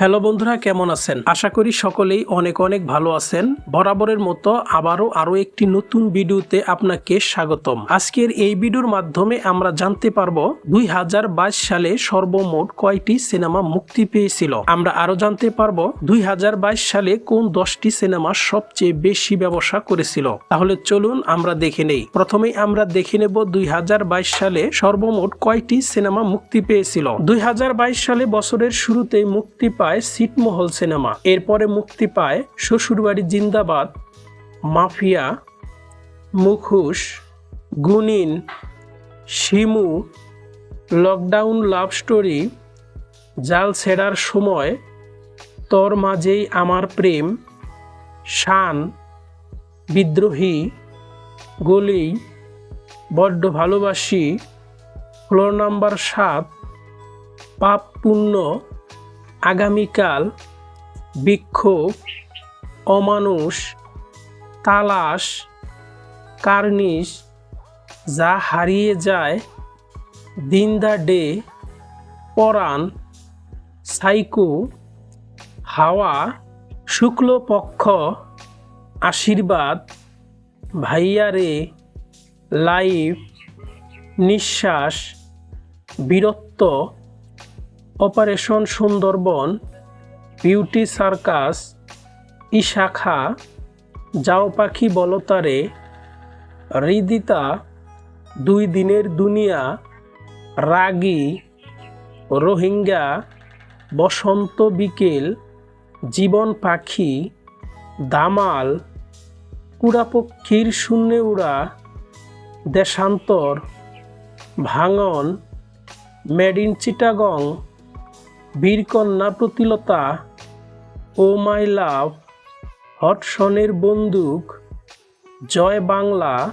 Hello বন্ধুরা, কেমন আছেন? আশা করি সকলেই অনেক অনেক ভালো আছেন। বরাবরের মতো আবারও আরও একটি নতুন ভিডিওতে আপনাকে স্বাগতম। আজকের এই ভিডিওর মাধ্যমে আমরা জানতে পারব, দুই হাজার বাইশ সালে সর্বমোট কয়টি সিনেমা মুক্তি পেয়েছিল? আমরা আরও জানতে পারব, দুই হাজার বাইশ সালে কোন দশটি সিনেমা সবচেয়ে বেশি ব্যবসা করেছিল? তাহলে চলুন আমরা দেখে নেই। প্রথমেই আমরা দেখে নেব, দুই হাজার বাইশ সালে সর্বমোট কয়টি সিনেমা মুক্তি পেয়েছিল? দুই হাজার বাইশ সালে বছরের শুরুতেই মুক্তি পায় সিটমহল সিনেমা। এরপরে মুক্তি পায় শ্বশুরবাড়ি জিন্দাবাদ, মাফিয়া, মুখোশ, Gunin, Shimu, lockdown love story, জাল ছেড়ার সময়, তোর মাঝেই আমার প্রেম, শান, বিদ্রোহী, গলি, বড্ড ভালোবাসি, ফ্লোর নাম্বার সাত, পাপ পুণ্য আগামীকাল বিক্ষোভ, অমানুষ, তালাশ, কার্নিশ, যা হারিয়ে যায় দিন দ্য ডে, পরাণ, সাইকো, হাওয়া, শুক্লপক্ষ, আশীর্বাদ ভাইয়ারে লাইফ, নিঃশ্বাস, বীরত্ব operation Sundarban, beauty circus, Ishakha, যাও পাখি বলতারে হৃদিতা, দুই দিনের দুনিয়া, রাগী, রোহিঙ্গা, বসন্ত বিকেল, জীবন পাখি, দামাল, কুড়াপক্ষীর শূন্যে উড়া, দেশান্তর, ভাঙন, মেড ইন চিটাগং বীরকন্যা প্রতিলতা, ও মাই লাভ হটসনের বন্দুক, জয় বাংলা,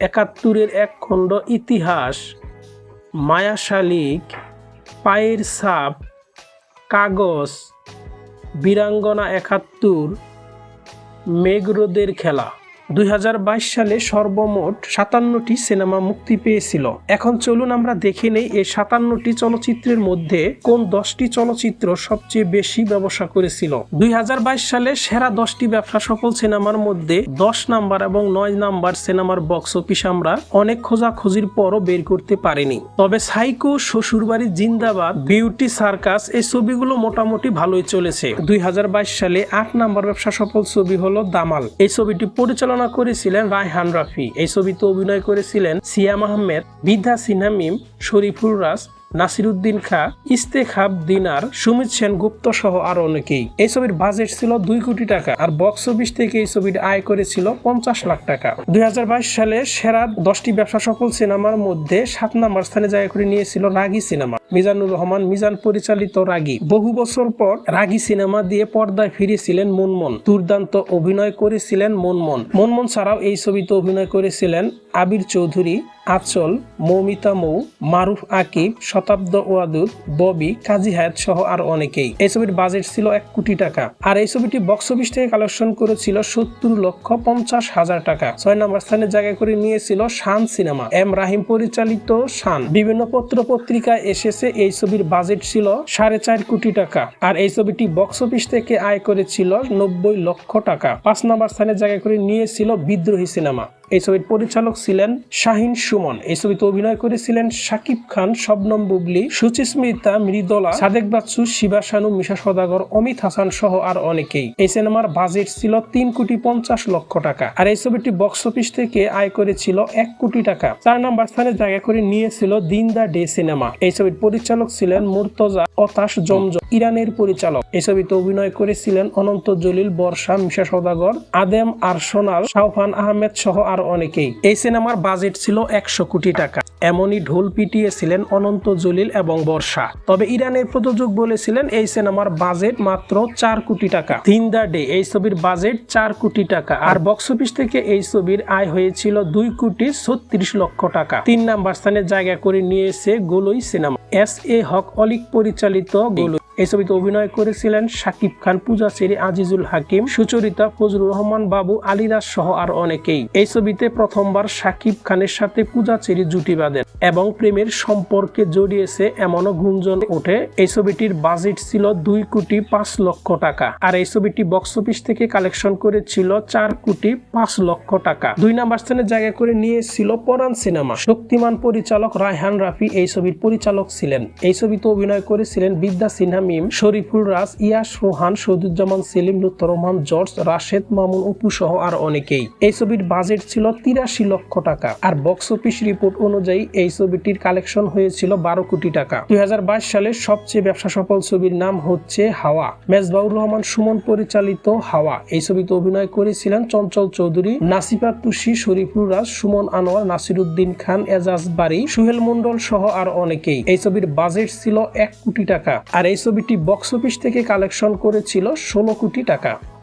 একাত্তরের এক খণ্ড ইতিহাস মায়া শালিক পায়ের সাপ, কাগজ, বীরাঙ্গনা একাত্তর, মেঘরোদের খেলা। দুই হাজার বাইশ সালে সর্বমোট সাতান্নটি সিনেমা মুক্তি পেয়েছিল। এখন চলুন আমরা দেখে নেই এই সাতান্নটি চলচ্চিত্রের মধ্যে কোন দশটি চলচ্চিত্র সবচেয়ে বেশি ব্যবসা করেছিল। দুই সালে সেরা দশটি ব্যবসা সফল সিনেমার মধ্যে দশ নাম্বার এবং নয় নাম্বার সিনেমার বক্স অফিস আমরা অনেক খোঁজাখুঁজির পরও বের করতে পারিনি। তবে সাইকো, শ্বশুরবাড়ি, জিন্দাবাদ, বিউটি সার্কাস এই ছবিগুলো মোটামুটি ভালোই চলেছে। দুই হাজার বাইশ সালে আট নাম্বার ব্যবসা সফল ছবি হলো দামাল। এই ছবিটি পরিচালনা করেছিলেন রায়হান রাফি। এই ছবিতে অভিনয় করেছিলেন সিয়াম আহমেদ বিদ্যা সিনহা মিম শরীফুল রাজ নাসিরুদ্দিন খা, ইস্তেখাব দিনার, সুমিত সেন গুপ্ত সহ আরও অনেকেই। এই ছবির বাজেট ছিল দুই কোটি টাকা আর বক্স অফিস থেকে এই ছবিটি আয় করেছিল পঞ্চাশ লাখ টাকা। দুই হাজার বাইশ সালে সেরা দশটি ব্যবসা সফল সিনেমার মধ্যে সাত নম্বর স্থানে জায়গা করে নিয়েছিল রাগি সিনেমা। মিজানুর রহমান, মিজান পরিচালিত রাগি। বহু বছর পর রাগি সিনেমা দিয়ে পর্দায় ফিরেছিলেন মনমন। দুর্দান্ত অভিনয় করেছিলেন মনমন। মনমন ছাড়াও এই ছবিতে অভিনয় করেছিলেন আবির চৌধুরী আচল মৌমিতা মৌ, মারুফ আকিব, শতাব্দ ওয়াদুদ, ববি, কাজী হায়াত সহ আর অনেকেই। এই ছবির বাজেট ছিল এক কোটি টাকা। আর এই ছবিটি বক্স অফিস থেকে কালেকশন করেছিল সত্তর লক্ষ পঞ্চাশ হাজার টাকা। ছয় নম্বর স্থানে জায়গা করে নিয়েছিল শান সিনেমা। এম রাহিম পরিচালিত শান। বিভিন্ন পত্র পত্রিকায় এসেছে এই ছবির বাজেট ছিল সাড়ে চার কোটি টাকা। আর এই ছবিটি বক্স অফিস থেকে আয় করেছিল নব্বই লক্ষ টাকা। পাঁচ নম্বর স্থানে জায়গা করে নিয়েছিল বিদ্রোহী সিনেমা। এই ছবির পরিচালক ছিলেন শাহিন সুমন। এই ছবিতে অভিনয় করেছিলেন শাকিব খান, শবনম বুবলি সুচিস্মিতা মৃদলা, সাদেক বাচ্চু, শিবা শানু, মিশা সদাগর, অমিত হাসান সহ আর অনেকেই। এই সিনেমার বাজেট ছিল তিন কোটি পঞ্চাশ লক্ষ টাকা আর এই ছবিটি বক্স অফিস থেকে আয় করেছিল এক কোটি টাকা। চার নম্বর স্থানে জায়গা করে নিয়েছিল দিন দা ডে সিনেমা। এই ছবির পরিচালক ছিলেন মুর্তজা অতাশ জমজম, ইরানের পরিচালক। এই ছবিতে অভিনয় করেছিলেন অনন্ত জলিল বর্ষা, মিশা সদাগর, আদেম আরসোনাল শাহফান আহমেদ সহ আর অনেকেই। এই সিনেমার বাজেট ছিল একশো কোটি টাকা। এমনই ঢোল পিটিয়েছিলেন অনন্ত জলিল এবং বর্ষা। তবে ইরানের প্রযোজক বলেছিলেন, এই সিনেমার বাজেট মাত্র চার কোটি টাকা। তিন দা ডে, এই ছবির বাজেট চার কোটি টাকা। আর বক্স অফিস থেকে এই ছবির আয় হয়েছিল দুই কোটি ছত্রিশ লক্ষ টাকা। তিন নাম্বার স্থানে জায়গা করে নিয়েছে গোলই সিনেমা। এস এ হক অলিক পরিচালিত গোলু এই ছবিতে অভিনয় করেছিলেন শাকিব খান, পূজা শ্রী আজিজুল হাকিম, সুচরিতা ফজরুর রহমান, বাবু আলিরাজ সহ আর অনেকেই। এই ছবিতে প্রথমবার শাকিব খানের সাথে পূজা চেরি জুটি বাঁধেন। এবং প্রেমের সম্পর্কে জড়িয়েছে এমনও গুঞ্জন ওঠে। এই ছবিটির বাজেট ছিল দুই কোটি পাঁচ লক্ষ টাকা আর এই ছবিটি বক্স অফিস থেকে কালেকশন করেছিল চার কোটি পাঁচ লক্ষ টাকা। দুই নাম্বার স্থানে জায়গা করে নিয়েছিল পরাণ সিনেমা। শক্তিমান পরিচালক রায়হান রাফি এই ছবির পরিচালক ছিলেন। এই ছবিতে অভিনয় করেছিলেন বিদ্যা সিনহা মিম, শরীফুল রাজ, ইয়াস রোহান, সৌদুজ্জামান, সেলিম লুত্তর রহমান জর্জ রাশেদ, মামুন অপু সহ আর অনেকেই। এই ছবির বাজেট ছিল তিরাশি লক্ষ টাকা। আর বক্স অফিস রিপোর্ট অনুযায়ী এই ছবিটির কালেকশন হয়েছিল বারো কোটি টাকা। দুই হাজার বাইশ সালের সবচেয়ে ব্যবসা সফল ছবির নাম হচ্ছে হাওয়া। মেজবাউর রহমান সুমন পরিচালিত হাওয়া। এই ছবিতে অভিনয় করেছিলেন চঞ্চল চৌধুরী, নাসিফা টুসি শরীফুল রাজ, সুমন আনোয়ার, নাসিরুদ্দিন খান, এজাজ বাড়ি সুহেল মন্ডল সহ আর অনেকেই। এই ছবির বাজেট ছিল এক কোটি টাকা। আর এই ছবিটি বক্স অফিস থেকে কালেকশন করেছিল ষোলো কোটি টাকা।